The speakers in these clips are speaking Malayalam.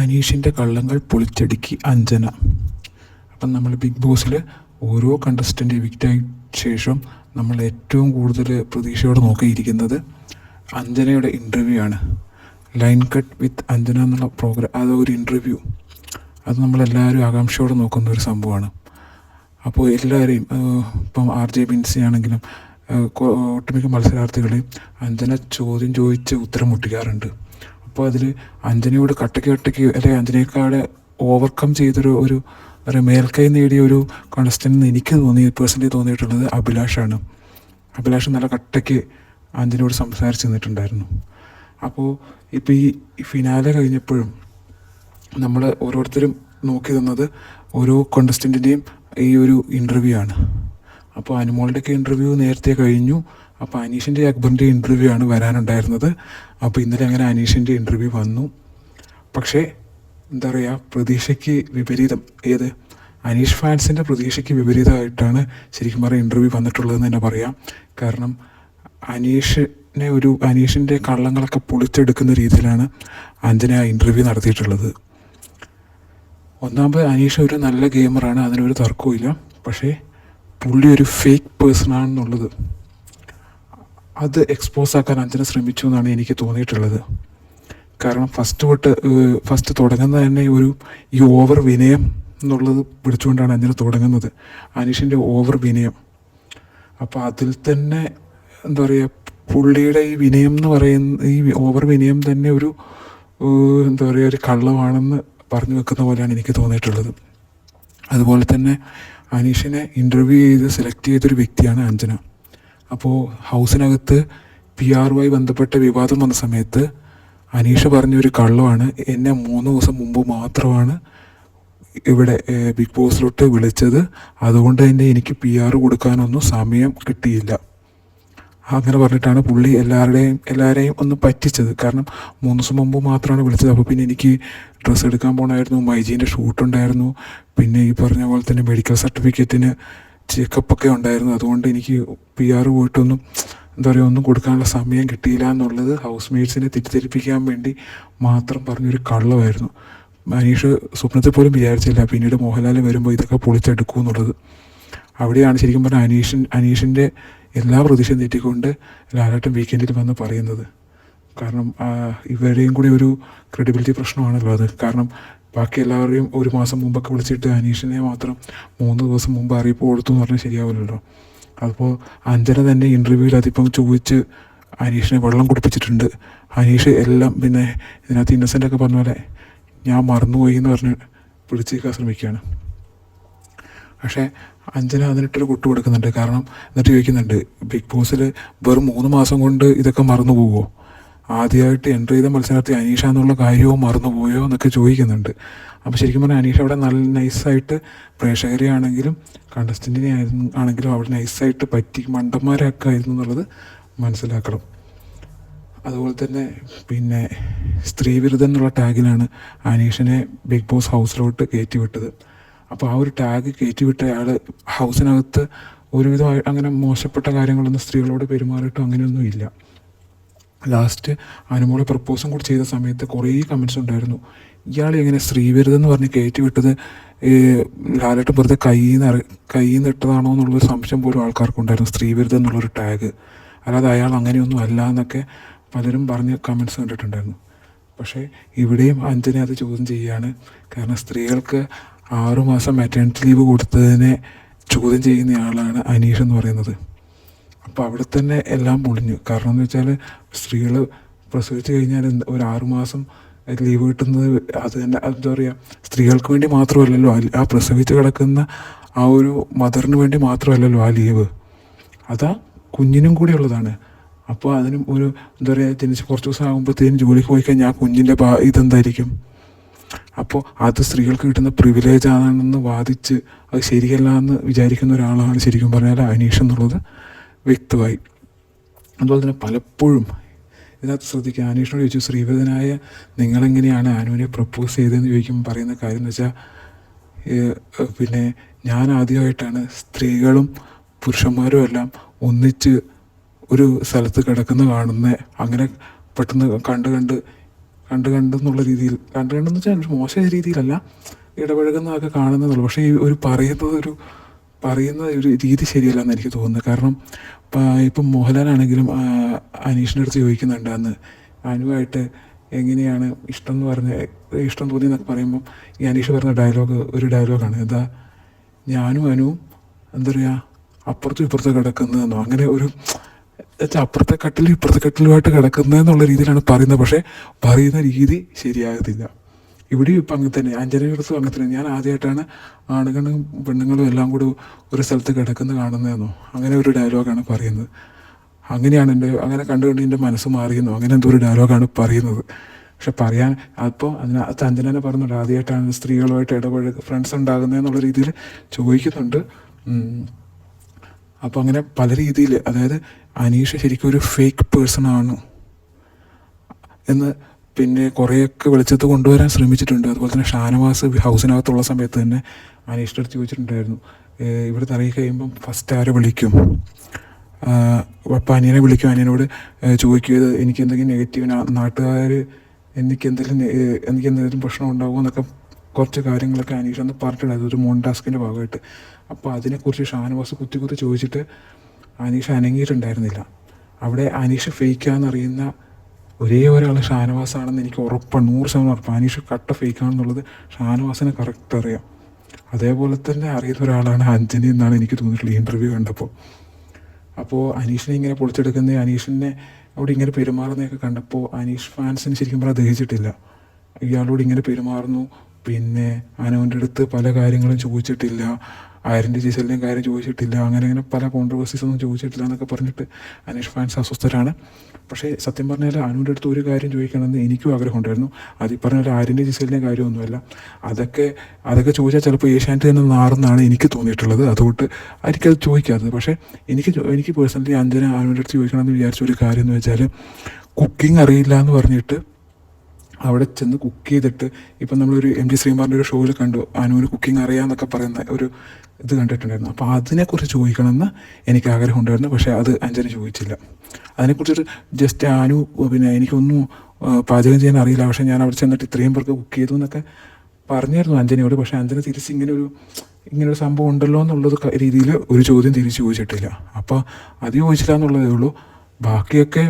അനീഷിന്റെ കള്ളങ്ങൾ പൊളിച്ചടുക്കി അഞ്ജന. അപ്പം നമ്മൾ ബിഗ് ബോസിൽ ഓരോ കണ്ടസ്റ്റന്റ് എവിക്റ്റായ ശേഷം നമ്മൾ ഏറ്റവും കൂടുതൽ പ്രതീക്ഷയോടെ നോക്കിയിരിക്കുന്നത് അഞ്ജനയുടെ ഇന്റർവ്യൂ ആണ്. ലൈൻ കട്ട് വിത്ത് അഞ്ജന എന്നുള്ള പ്രോഗ്രാം അത് ഒരു ഇന്റർവ്യൂ അത് നമ്മളെല്ലാവരും ആകാംക്ഷയോടെ നോക്കുന്ന ഒരു സംഭവമാണ്. അപ്പോൾ എല്ലാവരെയും ഇപ്പം ആർ ജെ ബിൻസി ആണെങ്കിലും ഒട്ടുമിക്ക മത്സരാർത്ഥികളെയും അഞ്ജന ചോദ്യം ചോദിച്ച് ഉത്തരം മുട്ടിക്കാറുണ്ട്. അപ്പോൾ അതിൽ അഞ്ജനയോട് കട്ടയ്ക്ക് കട്ടയ്ക്ക് അല്ലെങ്കിൽ അഞ്ജനയെക്കാട് ഓവർകം ചെയ്തൊരു ഒരു ഒരു മേൽക്കൈ നേടിയ ഒരു കോൺസ്റ്റന്റ് എനിക്ക് തോന്നി പേഴ്സണലി തോന്നിയിട്ടുള്ളത് അഭിലാഷാണ്. അഭിലാഷ് നല്ല കട്ടയ്ക്ക് അഞ്ജനയോട് സംസാരിച്ച് നിന്നിട്ടുണ്ടായിരുന്നു. അപ്പോൾ ഇപ്പോൾ ഈ ഫിനാലെ കഴിഞ്ഞപ്പോഴും നമ്മൾ ഓരോരുത്തരും നോക്കി തന്നത് ഓരോ കോണ്ടസ്റ്റന്റിന്റെയും ഈ ഒരു ഇന്റർവ്യൂ ആണ്. അപ്പോൾ അനുമോളുടെയൊക്കെ ഇന്റർവ്യൂ നേരത്തെ കഴിഞ്ഞു. അപ്പോൾ അനീഷിന്റെ അക്ബറിന്റെ ഇന്റർവ്യൂ ആണ് വരാനുണ്ടായിരുന്നത്. അപ്പോൾ ഇന്നലെ അങ്ങനെ അനീഷിന്റെ ഇന്റർവ്യൂ വന്നു. പക്ഷേ എന്താ പറയുക പ്രതീക്ഷയ്ക്ക് വിപരീതം. ഏത്? അനീഷ് ഫാൻസിന്റെ പ്രതീക്ഷയ്ക്ക് വിപരീതമായിട്ടാണ് ശരിക്കും പറഞ്ഞാൽ ഇന്റർവ്യൂ വന്നിട്ടുള്ളതെന്ന് തന്നെ പറയാം. കാരണം അനീഷിനെ ഒരു അനീഷിന്റെ കള്ളങ്ങളൊക്കെ പൊളിച്ചെടുക്കുന്ന രീതിയിലാണ് അഞ്ജന ആ ഇന്റർവ്യൂ നടത്തിയിട്ടുള്ളത്. ഒന്നാമത് അനീഷ് ഒരു നല്ല ഗെയിമറാണ് അതിനൊരു തർക്കവുമില്ല. പക്ഷേ പുള്ളി ഒരു ഫേക്ക് പേഴ്സൺ ആണെന്നുള്ളത് അത് എക്സ്പോസ് ആക്കാൻ അഞ്ജന ശ്രമിച്ചു എന്നാണ് എനിക്ക് തോന്നിയിട്ടുള്ളത്. കാരണം ഫസ്റ്റ് തൊട്ട് ഫസ്റ്റ് തുടങ്ങുന്നത് തന്നെ ഒരു ഈ ഓവർ വിനയം എന്നുള്ളത് പിടിച്ചുകൊണ്ടാണ് അഞ്ജന തുടങ്ങുന്നത്. അനീഷിന്റെ ഓവർ വിനയം. അപ്പോൾ അതിൽ തന്നെ എന്താ പറയുക പുള്ളിയുടെ ഈ വിനയം എന്ന് പറയുന്ന ഈ ഓവർ വിനയം തന്നെ ഒരു എന്താ പറയുക ഒരു കള്ളമാണെന്ന് പറഞ്ഞു വെക്കുന്ന പോലെയാണ് എനിക്ക് തോന്നിയിട്ടുള്ളത്. അതുപോലെ തന്നെ അനീഷിനെ ഇന്റർവ്യൂ ചെയ്ത് സെലക്ട് ചെയ്തൊരു വ്യക്തിയാണ് അഞ്ജന. അപ്പോൾ ഹൗസിനകത്ത് പി ആറുമായി ബന്ധപ്പെട്ട വിവാദം വന്ന സമയത്ത് അനീഷ പറഞ്ഞൊരു കള്ളമാണ് എന്നെ മൂന്ന് ദിവസം മുമ്പ് മാത്രമാണ് ഇവിടെ ബിഗ് ബോസിലോട്ട് വിളിച്ചത്. അതുകൊണ്ട് തന്നെ എനിക്ക് പി ആർ കൊടുക്കാനൊന്നും സമയം കിട്ടിയില്ല. അങ്ങനെ പറഞ്ഞിട്ടാണ് പുള്ളി എല്ലാവരുടെയും എല്ലാവരെയും ഒന്ന് പറ്റിച്ചത്. കാരണം മൂന്ന് ദിവസം മുമ്പ് മാത്രമാണ് വിളിച്ചത്. അപ്പോൾ പിന്നെ എനിക്ക് ഡ്രസ്സ് എടുക്കാൻ പോകണമായിരുന്നു മൈജീന്റെ ഷൂട്ടുണ്ടായിരുന്നു. പിന്നെ ഈ പറഞ്ഞ പോലെ തന്നെ മെഡിക്കൽ സർട്ടിഫിക്കറ്റിന് ചെക്കപ്പൊക്കെ ഉണ്ടായിരുന്നു. അതുകൊണ്ട് എനിക്ക് പി ആർ പോയിട്ടൊന്നും എന്താ പറയുക ഒന്നും കൊടുക്കാനുള്ള സമയം കിട്ടിയില്ല എന്നുള്ളത് ഹൗസ് മേറ്റ്സിനെ തെറ്റിദ്ധരിപ്പിക്കാൻ വേണ്ടി മാത്രം പറഞ്ഞൊരു കള്ളമായിരുന്നു. മനീഷ് സ്വപ്നത്തെ പോലും വിചാരിച്ചില്ല പിന്നീട് മോഹൻലാൽ വരുമ്പോൾ ഇതൊക്കെ പൊളിച്ചെടുക്കും എന്നുള്ളത്. അവിടെയാണ് ശരിക്കും പറഞ്ഞാൽ അനീഷൻ അനീഷിന്റെ എല്ലാ പ്രതീക്ഷയും തെറ്റിക്കൊണ്ട് ലാലാട്ടം വീക്കെൻഡിൽ വന്ന് പറയുന്നത്. കാരണം ഇവരുടെയും കൂടി ഒരു ക്രെഡിബിലിറ്റി പ്രശ്നമാണല്ലോ അത്. കാരണം ബാക്കി എല്ലാവരെയും ഒരു മാസം മുമ്പൊക്കെ വിളിച്ചിട്ട് അനീഷിനെ മാത്രം മൂന്ന് ദിവസം മുമ്പ് അറിയിപ്പ് കൊടുത്തു എന്ന് പറഞ്ഞാൽ ശരിയാവില്ലല്ലോ. അപ്പോൾ അഞ്ജന തന്നെ ഇന്റർവ്യൂവിൽ അതിപ്പം ചോദിച്ച് അനീഷിനെ വെള്ളം കുടിപ്പിച്ചിട്ടുണ്ട്. അനീഷ് എല്ലാം പിന്നെ ഇതിനകത്ത് ഇന്നസെന്റ് ഒക്കെ പറഞ്ഞ പോലെ ഞാൻ മറന്നുപോയി എന്ന് പറഞ്ഞ് പിടിച്ചേക്കാൻ ശ്രമിക്കുകയാണ്. പക്ഷേ അഞ്ജന അതിനിട്ടൊരു കുട്ടു കൊടുക്കുന്നുണ്ട്. കാരണം എന്നിട്ട് ചോദിക്കുന്നുണ്ട് ബിഗ് ബോസിൽ വെറും മൂന്ന് മാസം കൊണ്ട് ഇതൊക്കെ മറന്നു പോവോ ആദ്യമായിട്ട് എന്റർ ചെയ്ത മത്സരത്തിൽ അനീഷ എന്നുള്ള കാര്യവും മറന്നുപോയോ എന്നൊക്കെ ചോദിക്കുന്നുണ്ട്. അപ്പോൾ ശരിക്കും പറഞ്ഞാൽ അനീഷ അവിടെ നല്ല നൈസായിട്ട് പ്രേക്ഷകരെ ആണെങ്കിലും കണ്ടസ്റ്റന്റിനെ ആണെങ്കിലും അവിടെ നൈസായിട്ട് പറ്റി മണ്ടന്മാരൊക്കെ ആയിരുന്നു എന്നുള്ളത് മനസ്സിലാക്കണം. അതുപോലെ തന്നെ പിന്നെ സ്ത്രീവിരുദ്ധം എന്നുള്ള ടാഗിലാണ് അനീഷിനെ ബിഗ് ബോസ് ഹൗസിലോട്ട് കയറ്റി വിട്ടത് അപ്പോൾ ആ ഒരു ടാഗ് കയറ്റി വിട്ട അയാൾ ഹൗസിനകത്ത് ഒരുവിധം അങ്ങനെ മോശപ്പെട്ട കാര്യങ്ങളൊന്നും സ്ത്രീകളോട് പെരുമാറിയിട്ടും അങ്ങനെയൊന്നും ഇല്ല. ലാസ്റ്റ് അനുമോളെ പ്രപ്പോസും കൂടി ചെയ്ത സമയത്ത് കുറേ കമൻസ് ഉണ്ടായിരുന്നു. ഇയാൾ എങ്ങനെ സ്ത്രീവിരുദ്ധം എന്ന് പറഞ്ഞ് കയറ്റി വിട്ടത് ലാലേട്ട് വെറുതെ കയ്യിൽ നിന്ന് കയ്യിൽ നിന്ന് ഇട്ടതാണോ എന്നുള്ളൊരു സംശയം പോലും ആൾക്കാർക്കുണ്ടായിരുന്നു സ്ത്രീവിരുദ്ധം എന്നുള്ളൊരു ടാഗ് അല്ലാതെ അയാൾ അങ്ങനെയൊന്നും അല്ല എന്നൊക്കെ പലരും പറഞ്ഞ് കമൻസ് കണ്ടിട്ടുണ്ടായിരുന്നു. പക്ഷേ ഇവിടെയും അഞ്ജന അത് ചോദ്യം ചെയ്യുകയാണ്. കാരണം സ്ത്രീകൾക്ക് ആറുമാസം മെറ്റേണിറ്റി ലീവ് കൊടുത്തതിനെ ചോദ്യം ചെയ്യുന്നയാളാണ് അനീഷ് എന്ന് പറയുന്നത്. അപ്പോൾ അവിടെ തന്നെ എല്ലാം പൊളിഞ്ഞു. കാരണം എന്ന് വെച്ചാൽ സ്ത്രീകൾ പ്രസവിച്ച് കഴിഞ്ഞാൽ ഒരു ആറുമാസം ലീവ് കിട്ടുന്നത് അത് തന്നെ എന്താ പറയുക സ്ത്രീകൾക്ക് വേണ്ടി മാത്രമല്ലല്ലോ. ആ പ്രസവിച്ച് കിടക്കുന്ന ആ ഒരു മദറിന് വേണ്ടി മാത്രമല്ലല്ലോ ആ ലീവ്. അതാ കുഞ്ഞിനും കൂടി ഉള്ളതാണ്. അപ്പോൾ അതിനും ഒരു എന്താ പറയുക ജനിച്ച് കുറച്ച് ദിവസം ആകുമ്പോഴത്തേനും ജോലിക്ക് പോയി കഴിഞ്ഞാൽ ആ കുഞ്ഞിന്റെ ഭാ ഇതെന്തായിരിക്കും? അപ്പോൾ അത് സ്ത്രീകൾക്ക് കിട്ടുന്ന പ്രിവിലേജ് ആണെന്ന് വാദിച്ച് അത് ശരിയല്ല എന്ന് വിചാരിക്കുന്ന ഒരാളാണ് ശരിക്കും പറഞ്ഞാൽ അനീഷ് എന്നുള്ളത്. വ്യക്തമായി. അതുപോലെ തന്നെ പലപ്പോഴും ഇതിനകത്ത് ശ്രദ്ധിക്കുക. അനീഷിനോട് ചോദിച്ചു ശ്രീവേദനായ നിങ്ങളെങ്ങനെയാണ് അനുവിനെ പ്രപ്പോസ് ചെയ്തതെന്ന് ചോദിക്കുമ്പോൾ പറയുന്ന കാര്യം എന്ന് വെച്ചാൽ പിന്നെ ഞാൻ ആദ്യമായിട്ടാണ് സ്ത്രീകളും പുരുഷന്മാരും എല്ലാം ഒന്നിച്ച് ഒരു സ്ഥലത്ത് കിടക്കുന്ന കാണുന്ന. അങ്ങനെ പെട്ടെന്ന് കണ്ട് കണ്ട് കണ്ട് കണ്ടെന്നുള്ള രീതിയിൽ കണ്ട് കണ്ടെന്ന് വെച്ചാൽ മോശമായ രീതിയിലല്ല ഇടപഴകുന്നതൊക്കെ കാണുന്നതുള്ളൂ പക്ഷേ ഈ ഒരു പറയുന്നത് ഒരു പറയുന്ന ഒരു രീതി ശരിയല്ല എന്ന് എനിക്ക് തോന്നുന്നത് കാരണം ഇപ്പം മോഹൻലാലാണെങ്കിലും അനീഷിന്റെ അടുത്ത് ചോദിക്കുന്നുണ്ട് അന്ന് അനുവായിട്ട് എങ്ങനെയാണ് ഇഷ്ടം എന്ന് പറഞ്ഞ ഇഷ്ടം തോന്നി എന്നൊക്കെ പറയുമ്പം ഈ അനീഷ് പറഞ്ഞ ഡയലോഗ് ഒരു ഡയലോഗാണ്. എന്താ ഞാനും അനുവും എന്താ പറയുക അപ്പുറത്തും ഇപ്പുറത്തും കിടക്കുന്നതെന്നോ അങ്ങനെ ഒരു വെച്ചാൽ അപ്പുറത്തെ കട്ടിലും ഇപ്പുറത്തെ കട്ടിലുമായിട്ട് കിടക്കുന്നതെന്നുള്ള രീതിയിലാണ് പറയുന്നത്. പക്ഷേ പറയുന്ന രീതി ശരിയാകത്തില്ല. ഇവിടെയും ഇപ്പം അങ്ങനെ തന്നെ അഞ്ജനയുടെ അങ്ങനെ തന്നെ. ഞാൻ ആദ്യമായിട്ടാണ് ആണുങ്ങളും പെണ്ണുങ്ങളും എല്ലാം കൂടി ഒരു സ്ഥലത്ത് കിടക്കുന്നത് കാണുന്നതെന്നോ അങ്ങനെ ഒരു ഡയലോഗാണ് പറയുന്നത്. അങ്ങനെയാണ് എന്റെ അങ്ങനെ കണ്ടു കണ്ട് എന്റെ മനസ്സ് മാറിയെന്നോ അങ്ങനെ എന്തോ ഒരു ഡയലോഗാണ് പറയുന്നത്. പക്ഷെ പറയാൻ അപ്പോൾ അതിനകത്ത് അഞ്ജനനെ പറഞ്ഞിട്ടുണ്ട്. ആദ്യമായിട്ടാണ് സ്ത്രീകളുമായിട്ട് ഇടപഴക ഫ്രണ്ട്സ് ഉണ്ടാകുന്നതെന്നുള്ള രീതിയിൽ ചോദിക്കുന്നുണ്ട്. അപ്പോൾ അങ്ങനെ പല രീതിയിൽ അതായത് അനീഷ ശരിക്കും ഒരു ഫേക്ക് പേഴ്സൺ ആണ് എന്ന് പിന്നെ കുറേയൊക്കെ വെളിച്ചത്ത് കൊണ്ടുവരാൻ ശ്രമിച്ചിട്ടുണ്ട്. അതുപോലെ തന്നെ ഷാനവാസ് ഹൗസിനകത്തുള്ള സമയത്ത് തന്നെ അനീഷിന്റെ അടുത്ത് ചോദിച്ചിട്ടുണ്ടായിരുന്നു ഇവിടെ ഇറങ്ങി കഴിയുമ്പം ഫസ്റ്റ് ആരെ വിളിക്കും? അപ്പം അനിയനെ വിളിക്കും. അനിയനോട് ചോദിക്കുക എനിക്ക് എന്തെങ്കിലും നെഗറ്റീവ് നാട്ടുകാർ എനിക്ക് എന്തെങ്കിലും എനിക്ക് എന്തെങ്കിലും പ്രശ്നം ഉണ്ടാകുമോ എന്നൊക്കെ കുറച്ച് കാര്യങ്ങളൊക്കെ അനീഷ് അന്ന് പറഞ്ഞിട്ടുണ്ട് ഒരു മോൺ ടാസ്കിന്റെ ഭാഗമായിട്ട്. അപ്പോൾ അതിനെക്കുറിച്ച് ഷാനവാസ് കുത്തി കുത്തി ചോദിച്ചിട്ട് അനീഷ് അനങ്ങിയിട്ടുണ്ടായിരുന്നില്ല. അവിടെ അനീഷ് ഫേക്കാന്നറിയുന്ന ഒരേ ഒരാൾ ഷാനവാസാണെന്ന് എനിക്ക് ഉറപ്പാണ് നൂറ് ശതമാനം ഉറപ്പാണ് അനീഷ് കട്ട ഫേക്കാണെന്നുള്ളത് ഷാനവാസിനെ കറക്റ്റ് അറിയാം. അതേപോലെ തന്നെ അറിയുന്ന ഒരാളാണ് അഞ്ജനി എന്നാണ് എനിക്ക് തോന്നിയിട്ടുള്ളത് ഇന്റർവ്യൂ കണ്ടപ്പോൾ. അപ്പോൾ അനീഷിനെ ഇങ്ങനെ പൊളിച്ചെടുക്കുന്ന അനീഷിനെ അവിടെ ഇങ്ങനെ പെരുമാറുന്നതൊക്കെ കണ്ടപ്പോൾ അനീഷ് ഫാൻസിന് ശരിക്കും പറഞ്ഞാൽ ദഹിച്ചിട്ടില്ല. ഇയാളോട് ഇങ്ങനെ പെരുമാറുന്നു. പിന്നെ അനുവിന്റെ അടുത്ത് പല കാര്യങ്ങളും ചോദിച്ചിട്ടില്ല. ആര്യന്റെ ജിസലിന്റെയും കാര്യം ചോദിച്ചിട്ടില്ല അങ്ങനെ അങ്ങനെ പല കോൺട്രവേഴ്സീസ് ഒന്നും ചോദിച്ചിട്ടില്ല എന്നൊക്കെ പറഞ്ഞിട്ട് അനീഷ് ഫാൻസ് അസ്വസ്ഥരാണ്. പക്ഷേ സത്യം പറഞ്ഞാൽ അനുവിന്റെ അടുത്ത് ഒരു കാര്യം ചോദിക്കണമെന്ന് എനിക്കും ആഗ്രഹമുണ്ടായിരുന്നു. അത് ഈ പറഞ്ഞ പോലെ ആര്യന്റെ ജിസലിന്റെയും കാര്യമൊന്നുമല്ല. അതൊക്കെ അതൊക്കെ ചോദിച്ചാൽ ചിലപ്പോൾ ഏഷ്യാനെറ്റ് തന്നെ നാറുന്നാണ് എനിക്ക് തോന്നിയിട്ടുള്ളത്. അതുകൊണ്ട് എനിക്കത് ചോദിക്കാത്തത്. പക്ഷേ എനിക്ക് എനിക്ക് പേഴ്സണലി അഞ്ജന അനുവിന്റെ അടുത്ത് ചോദിക്കണമെന്ന് വിചാരിച്ച ഒരു കാര്യം എന്ന് വെച്ചാൽ കുക്കിംഗ് അറിയില്ല എന്ന് പറഞ്ഞിട്ട് അവിടെ ചെന്ന് കുക്ക് ചെയ്തിട്ട് ഇപ്പം നമ്മളൊരു എം ജി ശ്രീമാറിന്റെ ഒരു ഷോയിൽ കണ്ടു. അനുവിന് കുക്കിംഗ് അറിയാമെന്നൊക്കെ പറയുന്ന ഒരു ഇത് കണ്ടിട്ടുണ്ടായിരുന്നു. അപ്പോൾ അതിനെക്കുറിച്ച് ചോദിക്കണമെന്ന് എനിക്ക് ആഗ്രഹമുണ്ടായിരുന്നു. പക്ഷേ അത് അഞ്ജന ചോദിച്ചില്ല. അതിനെക്കുറിച്ചൊരു ജസ്റ്റ് അനു പിന്നെ എനിക്കൊന്നും പാചകം ചെയ്യാൻ അറിയില്ല. പക്ഷേ ഞാൻ അവിടെ ചെന്നിട്ട് ഇത്രയും പേർക്ക് കുക്ക് ചെയ്തു എന്നൊക്കെ പറഞ്ഞായിരുന്നു അഞ്ജനയോട്. പക്ഷേ അഞ്ജന തിരിച്ച് ഇങ്ങനെ ഒരു ഇങ്ങനെ ഒരു സംഭവം ഉണ്ടല്ലോ എന്നുള്ളത് രീതിയിൽ ഒരു ചോദ്യം തിരിച്ച് ചോദിച്ചിട്ടില്ല. അപ്പോൾ അത് ചോദിച്ചില്ല എന്നുള്ളതേ ഉള്ളൂ. ബാക്കിയൊക്കെ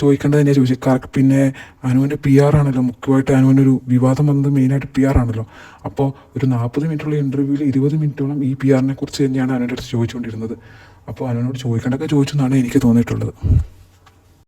ചോദിക്കേണ്ടത് തന്നെയാണ് ചോദിച്ചത്. കറക്റ്റ് പിന്നെ അനുവിന്റെ പി ആർ ആണല്ലോ മുഖ്യമായിട്ട് അനുവിന്റെ ഒരു വിവാദം വന്നത് മെയിനായിട്ട് പി ആർ ആണല്ലോ. അപ്പോൾ ഒരു നാൽപ്പത് മിനിറ്റുള്ള ഇന്റർവ്യൂവിൽ ഇരുപത് മിനിറ്റോളം ഈ പി ആറിനെ കുറിച്ച് തന്നെയാണ് അനുവിന്റെ അടുത്ത് ചോദിച്ചുകൊണ്ടിരുന്നത്. അപ്പോൾ അനുവിനോട് ചോദിക്കേണ്ടതൊക്കെ ചോദിച്ചു എന്നാണ് എനിക്ക് തോന്നിയിട്ടുള്ളത്.